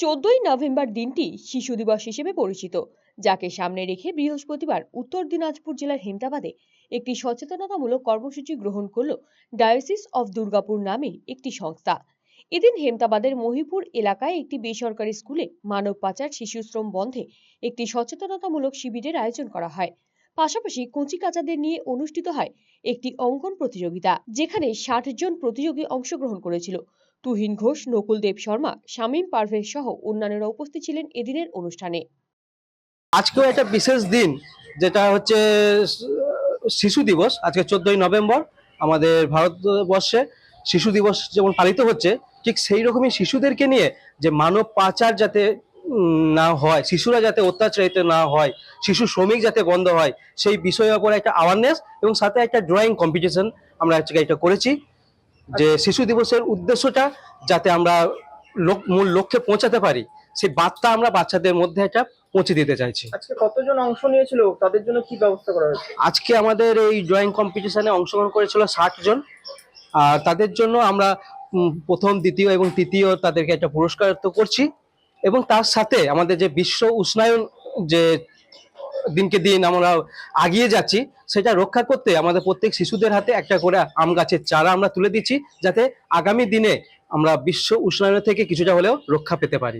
চোদ্দই নভেম্বর দিনটি শিশু দিবস হিসেবে পরিচিত, যাকে সামনে রেখে বৃহস্পতিবার উত্তর দিনাজপুর জেলার হেমতাবাদে একটি সচেতনতামূলক কর্মসূচি গ্রহণ করল ডায়োসিস অফ দুর্গাপুর নামে একটি সংস্থা। এদিন হেমতাবাদের মহিপুর এলাকায় একটি বেসরকারি স্কুলে মানব পাচার শিশু শ্রম বন্ধে একটি সচেতনতামূলক শিবিরের আয়োজন করা হয়। পাশাপাশি কচি কাচাদের নিয়ে অনুষ্ঠিত হয় একটি অঙ্কন প্রতিযোগিতা, যেখানে ষাট জন প্রতিযোগী অংশগ্রহণ করেছিল। তুহিন ঘোষ, নকুল দেব শর্মা, শামীম পারভেজ সহ অন্যান্যরা উপস্থিত ছিলেন এদিনের অনুষ্ঠানে। আজকেও একটা বিশেষ দিন, যেটা হচ্ছে শিশু দিবস। আজকে চোদ্দই নভেম্বর, আমাদের ভারতবর্ষে শিশু দিবস যেমন পালিত হচ্ছে, ঠিক সেই রকমই শিশুদেরকে নিয়ে যে মানব পাচার যাতে না হয়, শিশুরা যাতে অত্যাচারিত না হয়, শিশু শ্রমিক যাতে বন্ধ হয়, সেই বিষয়ের উপর একটা অ্যাওয়ারনেস এবং সাথে একটা ড্রয়িং কম্পিটিশন আমরা আজকে এটা করেছি। যে শিশু দিবসের উদ্দেশ্যটা যাতে আমরা মূল লক্ষ্যে পৌঁছাতে পারি সেই বার্তা আমরা বাচ্চাদের মধ্যে একটা পৌঁছে দিতে চাইছি। আজকে কতজন অংশ নিয়েছিল? তাদের জন্য কি ব্যবস্থা করা হয়েছে? আজকে আমাদের এই ড্রয়িং কম্পিটিশনে অংশগ্রহণ করেছিল ষাট জন। আর তাদের জন্য আমরা প্রথম দ্বিতীয় এবং তৃতীয় তাদেরকে একটা পুরস্কার তো করছি। এবং তার সাথে আমাদের যে বিশ্ব উষ্ণায়ন যে দিনকে দিন আমরা আগিয়ে যাচ্ছি, সেটা রক্ষা করতে আমাদের প্রত্যেক শিশুদের হাতে একটা করে আম গাছের চারা আমরা তুলে দিচ্ছি, যাতে আগামী দিনে আমরা বিশ্ব উষ্ণায়ন থেকে কিছুটা হলেও রক্ষা পেতে পারি।